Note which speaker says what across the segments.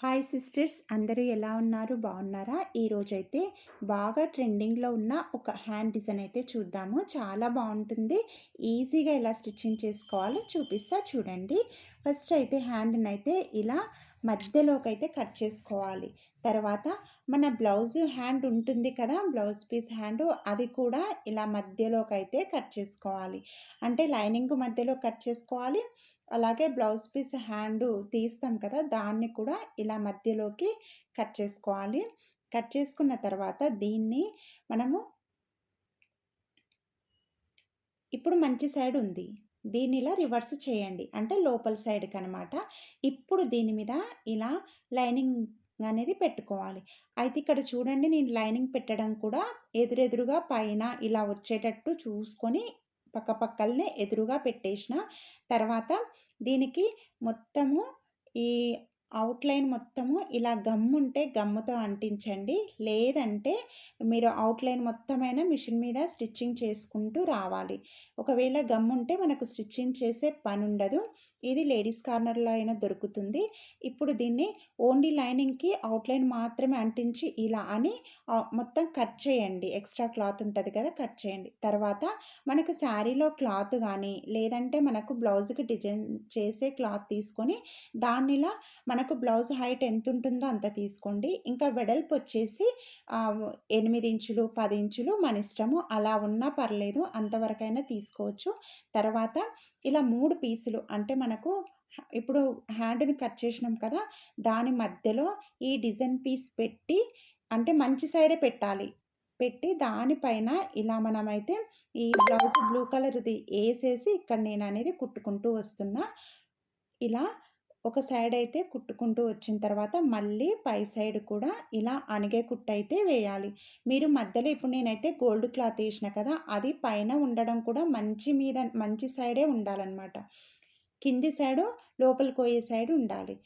Speaker 1: Hi sisters అందరూ ఎలా ఉన్నారు? బాగున్నారా? ఈరోజైతే బాగా ట్రెండింగ్లో ఉన్న ఒక హ్యాండ్ డిజైన్ అయితే చూద్దాము. చాలా బాగుంటుంది. ఈజీగా ఎలా స్టిచ్చింగ్ చేసుకోవాలో చూపిస్తా. చూడండి. ఫస్ట్ అయితే హ్యాండ్ని అయితే ఇలా మధ్యలోకి అయితే కట్ చేసుకోవాలి. తర్వాత మన బ్లౌజ్ హ్యాండ్ ఉంటుంది కదా బ్లౌజ్ పీస్ హ్యాండ్ అది కూడా ఇలా మధ్యలోకి అయితే కట్ చేసుకోవాలి. అంటే లైనింగ్ మధ్యలో కట్ చేసుకోవాలి. అలాగే బ్లౌజ్ పీస్ హ్యాండ్ తీస్తాం కదా దాన్ని కూడా ఇలా మధ్యలోకి కట్ చేసుకోవాలి. కట్ చేసుకున్న తర్వాత దీన్ని మనము ఇప్పుడు మంచి సైడ్ ఉంది. దీన్ని ఇలా రివర్స్ చేయండి. అంటే లోపల సైడ్కి అనమాట ఇప్పుడు దీని మీద ఇలా లైనింగ్ అనేది పెట్టుకోవాలి. అయితే ఇక్కడ చూడండి నేను లైనింగ్ పెట్టడం కూడా ఎదురెదురుగా పైన ఇలా వచ్చేటట్టు చూసుకొని పక్కపక్కలనే ఎదురుగా పెట్టేసిన తర్వాత దీనికి మొత్తము ఈ అవుట్లైన్ మొత్తము ఇలా గమ్ముంటే గమ్ముతో అంటించండి. లేదంటే మీరు అవుట్లైన్ మొత్తమైన మిషన్ మీద స్టిచ్చింగ్ చేసుకుంటూ రావాలి. ఒకవేళ గమ్ముంటే మనకు స్టిచ్చింగ్ చేసే పని ఉండదు ఇది లేడీస్ కార్నర్లో అయినా దొరుకుతుంది. ఇప్పుడు దీన్ని ఓన్లీ లైనింగ్కి అవుట్లైన్ మాత్రమే అంటించి ఇలా అని మొత్తం కట్ చేయండి. ఎక్స్ట్రా క్లాత్ ఉంటుంది కదా కట్ చేయండి. తర్వాత మనకు శారీలో క్లాత్ కానీ లేదంటే మనకు బ్లౌజ్కి డిజైన్ చేసే క్లాత్ తీసుకొని దాన్నిలా మనకు మనకు బ్లౌజ్ హైట్ ఎంత ఉంటుందో అంత తీసుకోండి. ఇంకా వెడల్పు వచ్చేసి ఎనిమిది ఇంచులు పది ఇంచులు మన ఇష్టము. అలా ఉన్నా పర్లేదు అంతవరకైనా తీసుకోవచ్చు. తర్వాత ఇలా మూడు పీసులు అంటే మనకు ఇప్పుడు హ్యాండ్ని కట్ చేసినాం కదా దాని మధ్యలో ఈ డిజైన్ పీస్ పెట్టి అంటే మంచి సైడే పెట్టాలి. పెట్టి దానిపైన ఇలా మనమైతే ఈ బ్లౌజ్ బ్లూ కలర్ది వేసేసి ఇక్కడ నేను అనేది కుట్టుకుంటూ వస్తున్నా. ఇలా ఒక సైడ్ అయితే కుట్టుకుంటూ వచ్చిన తర్వాత మళ్ళీ పై సైడ్ కూడా ఇలా అణిగే కుట్టు అయితే వేయాలి. మీరు మధ్యలో ఇప్పుడు నేనైతే గోల్డ్ క్లాత్ వేసిన కదా అది పైన ఉండడం కూడా మంచి మీద మంచి సైడే ఉండాలన్నమాట. కింది సైడు లోపలికి పోయే సైడ్ ఉండాలి.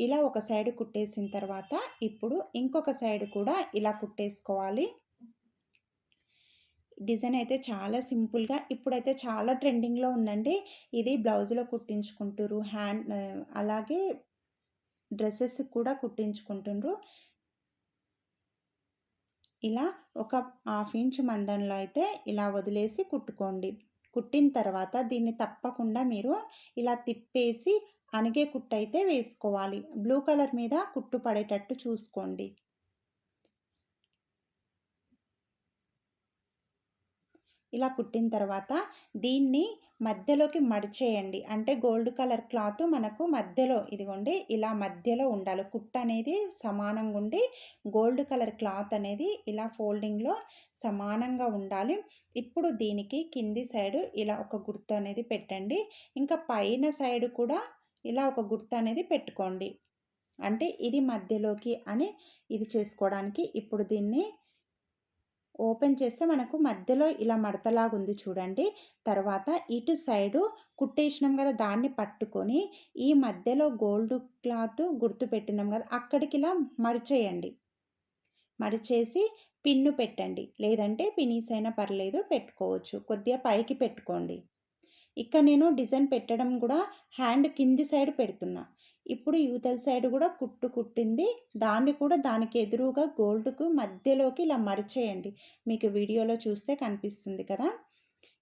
Speaker 1: ఇలా ఒక సైడ్ కుట్టేసిన తర్వాత ఇప్పుడు ఇంకొక సైడ్ కూడా ఇలా కుట్టేసుకోవాలి. డిజైన్ అయితే చాలా సింపుల్గా ఇప్పుడైతే చాలా ట్రెండింగ్లో ఉందండి. ఇది బ్లౌజ్లో కుట్టించుకుంటారు హ్యాండ్ అలాగే డ్రెస్సెస్ కూడా కుట్టించుకుంటుండ్రు ఇలా ఒక హాఫ్ ఇంచ్ మందంలో అయితే ఇలా వదిలేసి కుట్టుకోండి. కుట్టిన తర్వాత దీన్ని తప్పకుండా మీరు ఇలా తిప్పేసి అణిగే కుట్టు అయితే వేసుకోవాలి. బ్లూ కలర్ మీద కుట్టు పడేటట్టు చూసుకోండి. ఇలా కుట్టిన తర్వాత దీన్ని మధ్యలోకి మడిచేయండి. అంటే గోల్డ్ కలర్ క్లాత్ మనకు మధ్యలో ఇదిగోండి ఇలా మధ్యలో ఉండాలి. కుట్ట అనేది సమానంగా ఉండి గోల్డ్ కలర్ క్లాత్ అనేది ఇలా ఫోల్డింగ్లో సమానంగా ఉండాలి. ఇప్పుడు దీనికి కింది సైడు ఇలా ఒక గుర్తు అనేది పెట్టండి. ఇంకా పైన సైడు కూడా ఇలా ఒక గుర్తు అనేది పెట్టుకోండి. అంటే ఇది మధ్యలోకి అని ఇది చేసుకోవడానికి ఇప్పుడు దీన్ని ఓపెన్ చేస్తే మనకు మధ్యలో ఇలా మడతలాగా ఉంది చూడండి. తర్వాత ఇటు సైడు కుట్టేసినాం కదా దాన్ని పట్టుకొని ఈ మధ్యలో గోల్డ్ క్లాత్ గుర్తు పెట్టినాం కదా అక్కడికి ఇలా మడిచేయండి. మడిచేసి పిన్ను పెట్టండి. లేదంటే పినీస్ అయినా పర్లేదు పెట్టుకోవచ్చు. కొద్దిగా పైకి పెట్టుకోండి. ఇక్కడ నేను డిజైన్ పెట్టడం కూడా హ్యాండ్ కింది సైడ్ పెడుతున్నా. ఇప్పుడు యూతల్ సైడ్ కూడా కుట్టు కుట్టింది. దాన్ని కూడా దానికి ఎదురుగా గోల్డ్కు మధ్యలోకి ఇలా మరిచేయండి. మీకు వీడియోలో చూస్తే కనిపిస్తుంది కదా.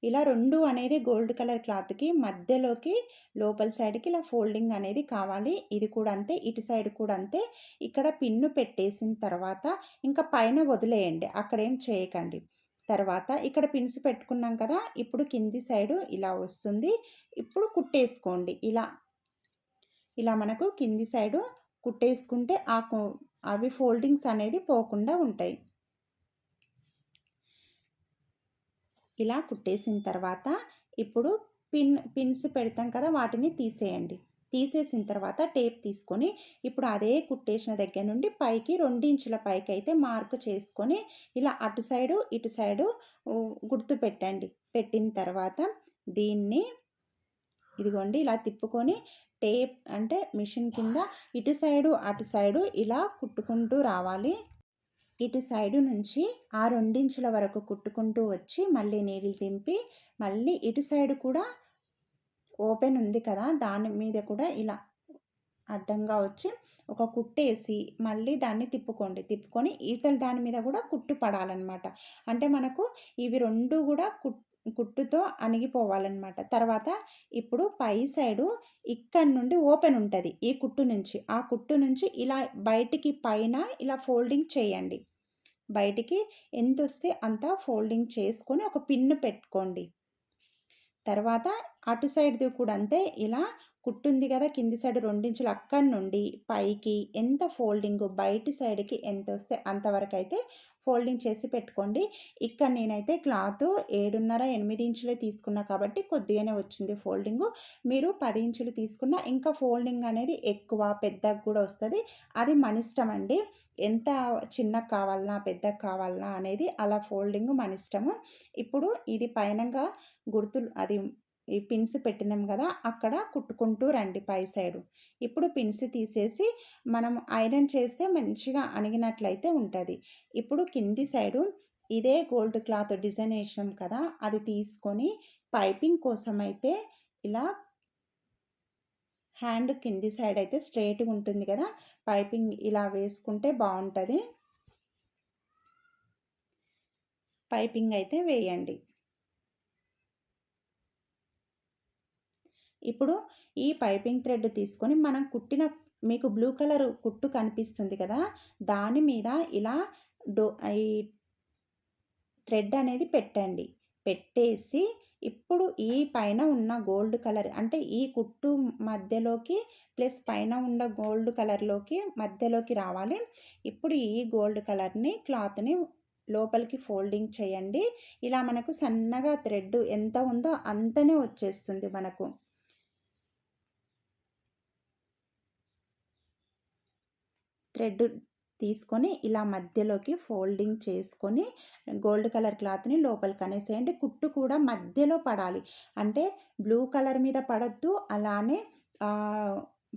Speaker 1: ఇలా రెండు అనేది గోల్డ్ కలర్ క్లాత్కి మధ్యలోకి లోపల సైడ్కి ఇలా ఫోల్డింగ్ అనేది కావాలి. ఇది కూడా అంతే ఇటు సైడ్ కూడా అంతే. ఇక్కడ పిన్ను పెట్టేసిన తర్వాత ఇంకా పైన వదిలేయండి. అక్కడ ఏం చేయకండి. తర్వాత ఇక్కడ పిన్స్ పెట్టుకున్నాం కదా ఇప్పుడు కింది సైడు ఇలా వస్తుంది. ఇప్పుడు కుట్టేసుకోండి. ఇలా ఇలా మనకు కింది సైడు కుట్టేసుకుంటే ఆ అవి ఫోల్డింగ్స్ అనేది పోకుండా ఉంటాయి. ఇలా కుట్టేసిన తర్వాత ఇప్పుడు పిన్ పిన్స్ పెడతాం కదా వాటిని తీసేయండి. తీసేసిన తర్వాత టేప్ తీసుకొని ఇప్పుడు అదే కుట్టేసిన దగ్గర నుండి పైకి రెండించుల పైకి అయితే మార్కు చేసుకొని ఇలా అటు సైడు ఇటు సైడు గుర్తు పెట్టండి. పెట్టిన తర్వాత దీన్ని ఇదిగోండి ఇలా తిప్పుకొని టేప్ అంటే మిషన్ కింద ఇటు సైడు అటు సైడు ఇలా కుట్టుకుంటూ రావాలి. ఇటు సైడు నుంచి ఆ రెండించుల వరకు కుట్టుకుంటూ వచ్చి మళ్ళీ నీళ్ళు తింపి మళ్ళీ ఇటు సైడు కూడా ఓపెన్ ఉంది కదా దాని మీద కూడా ఇలా అడ్డంగా వచ్చి ఒక కుట్టేసి మళ్ళీ దాన్ని తిప్పుకోండి. తిప్పుకొని ఈతల దాని మీద కూడా కుట్టు పడాలన్నమాట. అంటే మనకు ఇవి రెండు కూడా కుట్ కుట్టుతో అణిగిపోవాలన్నమాట. తర్వాత ఇప్పుడు పై సైడు ఇక్కడ నుండి ఓపెన్ ఉంటుంది ఈ కుట్టు నుంచి. ఆ కుట్టు నుంచి ఇలా బయటికి పైన ఇలా ఫోల్డింగ్ చేయండి. బయటికి ఎంత వస్తే అంత ఫోల్డింగ్ చేసుకొని ఒక పిన్ను పెట్టుకోండి. తర్వాత అటు సైడ్ది కూడా అంతే ఇలా కుట్టుంది కదా కింది సైడ్ రెండించులు అక్కడి నుండి పైకి ఎంత ఫోల్డింగ్ బయటి సైడ్కి ఎంత వస్తే అంతవరకు అయితే ఫోల్డింగ్ చేసి పెట్టుకోండి. ఇక్కడ నేనైతే క్లాత్ ఏడున్నర ఎనిమిది ఇంచులే తీసుకున్నా కాబట్టి కొద్దిగానే వచ్చింది ఫోల్డింగ్. మీరు పది ఇంచులు తీసుకున్న ఇంకా ఫోల్డింగ్ అనేది ఎక్కువ పెద్దగా కూడా వస్తుంది. అది మన ఇష్టం అండి. ఎంత చిన్న కావాలన్నా పెద్దగా కావాలన్నా అనేది అలా ఫోల్డింగ్ మన ఇష్టము. ఇప్పుడు ఇది పైనంగా గుర్తులు అది ఈ పిన్స్ పెట్టినాం కదా అక్కడ కుట్టుకుంటూ రండి పై సైడు. ఇప్పుడు పిన్స్ తీసేసి మనం ఐరన్ చేస్తే మంచిగా అణిగినట్లయితే ఉంటుంది. ఇప్పుడు కింది సైడు ఇదే గోల్డ్ క్లాత్ డిజైన్ వేసినాం కదా అది తీసుకొని పైపింగ్ కోసం అయితే ఇలా హ్యాండ్ కింది సైడ్ అయితే స్ట్రైట్గా ఉంటుంది కదా పైపింగ్ ఇలా వేసుకుంటే బాగుంటుంది. పైపింగ్ అయితే వేయండి. ఇప్పుడు ఈ పైపింగ్ థ్రెడ్ తీసుకొని మనం కుట్టిన మీకు బ్లూ కలర్ కుట్టు కనిపిస్తుంది కదా దాని మీద ఇలా డో ఈ థ్రెడ్ అనేది పెట్టండి. పెట్టేసి ఇప్పుడు ఈ పైన ఉన్న గోల్డ్ కలర్ అంటే ఈ కుట్టు మధ్యలోకి ప్లస్ పైన ఉన్న గోల్డ్ కలర్లోకి మధ్యలోకి రావాలి. ఇప్పుడు ఈ గోల్డ్ కలర్ని క్లాత్ని లోపలికి ఫోల్డింగ్ చేయండి. ఇలా మనకు సన్నగా థ్రెడ్ ఎంత ఉందో అంతనే వచ్చేస్తుంది మనకు. థ్రెడ్ తీసుకొని ఇలా మధ్యలోకి ఫోల్డింగ్ చేసుకొని గోల్డ్ కలర్ క్లాత్ని లోపలికి అనేసేయండి కుట్టు కూడా మధ్యలో పడాలి. అంటే బ్లూ కలర్ మీద పడద్దు. అలానే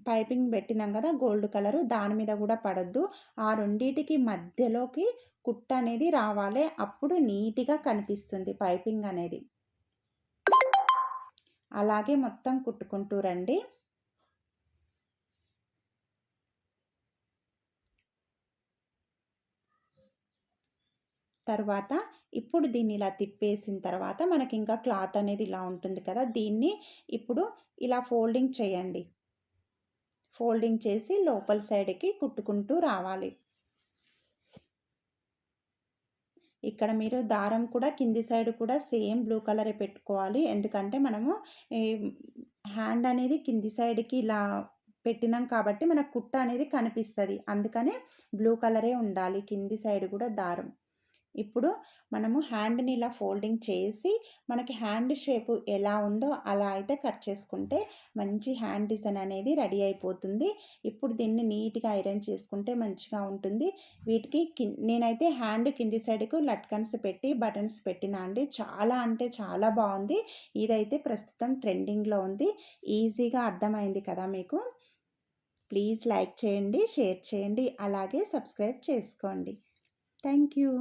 Speaker 1: పైపింగ్ పెట్టినాం కదా గోల్డ్ కలరు దాని మీద కూడా పడద్దు. ఆ రెండింటికి మధ్యలోకి కుట్ట అనేది రావాలి. అప్పుడు నీట్గా కనిపిస్తుంది పైపింగ్ అనేది. అలాగే మొత్తం కుట్టుకుంటూ రండి. తర్వాత ఇప్పుడు దీన్ని ఇలా తిప్పేసిన తర్వాత మనకి ఇంకా క్లాత్ అనేది ఇలా ఉంటుంది కదా దీన్ని ఇప్పుడు ఇలా ఫోల్డింగ్ చేయండి. ఫోల్డింగ్ చేసి లోపల సైడ్కి కుట్టుకుంటూ రావాలి. ఇక్కడ మీరు దారం కూడా కింది సైడ్ కూడా సేమ్ బ్లూ కలరే పెట్టుకోవాలి. ఎందుకంటే మనము హ్యాండ్ అనేది కింది సైడ్కి ఇలా పెట్టినాం కాబట్టి మనకు కుట్ట అనేది కనిపిస్తుంది. అందుకనే బ్లూ కలరే ఉండాలి కింది సైడ్ కూడా దారం. ఇప్పుడు మనము హ్యాండ్ని ఇలా ఫోల్డింగ్ చేసి మనకి హ్యాండ్ షేపు ఎలా ఉందో అలా అయితే కట్ చేసుకుంటే మంచి హ్యాండ్ డిజైన్ అనేది రెడీ అయిపోతుంది. ఇప్పుడు దీన్ని నీట్గా ఐరన్ చేసుకుంటే మంచిగా ఉంటుంది. వీటికి నేనైతే హ్యాండ్ కింది సైడ్కు లట్కన్స్ పెట్టి బటన్స్ పెట్టినా అండి. చాలా అంటే చాలా బాగుంది. ఇదైతే ప్రస్తుతం ట్రెండింగ్లో ఉంది. ఈజీగా అర్థమైంది కదా మీకు? ప్లీజ్ లైక్ చేయండి షేర్ చేయండి అలాగే సబ్స్క్రైబ్ చేసుకోండి. Thank you.